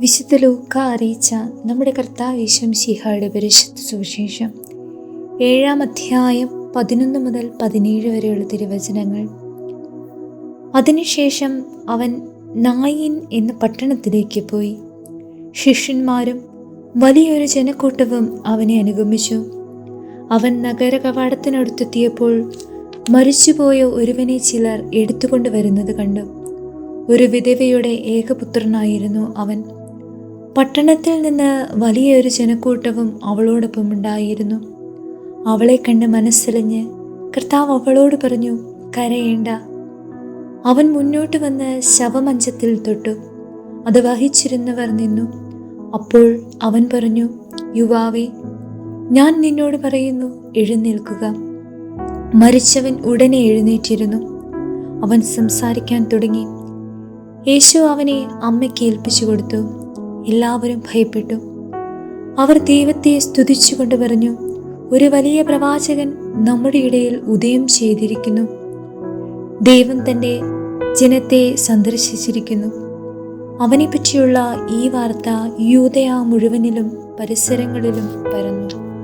വിശുദ്ധ ലൂക്ക അറിയിച്ച നമ്മുടെ കർത്താവ് ഈശം ശിഹായുടെ പരിശുദ്ധ സുവിശേഷം. ഏഴാം അധ്യായം പതിനൊന്ന് മുതൽ പതിനേഴ് വരെയുള്ള തിരുവചനങ്ങൾ. അതിനുശേഷം അവൻ നായിൻ എന്ന പട്ടണത്തിലേക്ക് പോയി. ശിഷ്യന്മാരും വലിയൊരു ജനക്കൂട്ടവും അവനെ അനുഗമിച്ചു. അവൻ നഗര കവാടത്തിനടുത്തെത്തിയപ്പോൾ മരിച്ചുപോയ ഒരുവനെ ചിലർ എടുത്തുകൊണ്ടുവരുന്നത് കണ്ടു. ഒരു വിധവയുടെ ഏകപുത്രനായിരുന്നു അവൻ. പട്ടണത്തിൽ നിന്ന് വലിയൊരു ജനക്കൂട്ടവും അവളോടൊപ്പം ഉണ്ടായിരുന്നു. അവളെ കണ്ട് മനസ്സലിഞ്ഞ് കർത്താവ് അവളോട് പറഞ്ഞു കരയേണ്ട. അവൻ മുന്നോട്ട് വന്ന് ശവമഞ്ചത്തിൽ തൊട്ടു. അത് വഹിച്ചിരുന്നവർ നിന്നു. അപ്പോൾ അവൻ പറഞ്ഞു യുവാവേ ഞാൻ നിന്നോട് പറയുന്നു എഴുന്നേൽക്കുക. മരിച്ചവൻ ഉടനെ എഴുന്നേറ്റിരുന്നു. അവൻ സംസാരിക്കാൻ തുടങ്ങി. യേശു അവനെ അമ്മയ്ക്ക് ഏൽപ്പിച്ചു കൊടുത്തു. എല്ലാവരും ഭയപ്പെട്ടു. അവർ ദൈവത്തെ സ്തുതിച്ചുകൊണ്ട് പറഞ്ഞു ഒരു വലിയ പ്രവാചകൻ നമ്മുടെ ഇടയിൽ ഉദയം ചെയ്തിരിക്കുന്നു. ദൈവം തന്റെ ജനത്തെ സന്ദർശിച്ചിരിക്കുന്നു. അവനെപ്പറ്റിയുള്ള ഈ വാർത്ത യൂതയ മുഴുവനിലും പരിസരങ്ങളിലും പരന്നു.